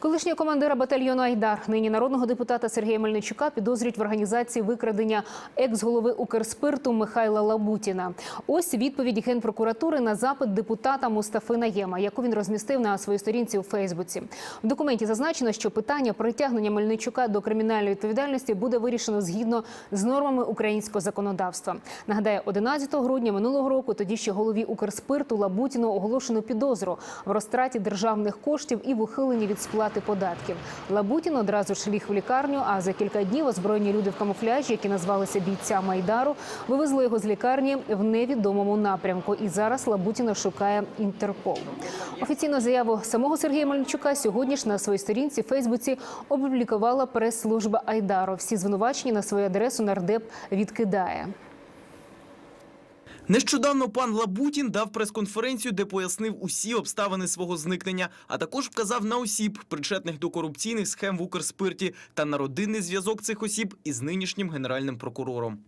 Колишнього командира батальйону Айдар, нині народного депутата Сергія Мельничука, підозрюють в організації викрадення екс-голови Укрспирту Михайла Лабутіна. Ось відповідь генпрокуратури на запит депутата Мустафи Наєма, яку він розмістив на своїй сторінці у Фейсбуці. В документі зазначено, що питання притягнення Мельничука до кримінальної відповідальності буде вирішено згідно з нормами українського законодавства. Нагадаю, 11 грудня минулого року тоді ще голові Укрспирту Лабутіну оголошено підозру в розтраті державних коштів і в ухиленні від сплати податків. Лабутін одразу ж ліг в лікарню. А за кілька днів озброєні люди в камуфляжі, які назвалися бійцями Айдару, вивезли його з лікарні в невідомому напрямку. І зараз Лабутіна шукає Інтерпол. Офіційну заяву самого Сергія Мельничука сьогодні ж на своїй сторінці в Фейсбуці опублікувала прес-служба Айдару. Всі звинувачення на свою адресу нардеп відкидає. Нещодавно пан Лабутін дав прес-конференцію, де пояснив усі обставини свого зникнення, а також вказав на осіб, причетних до корупційних схем в Укрспирті, та на родинний зв'язок цих осіб із нинішнім генеральним прокурором.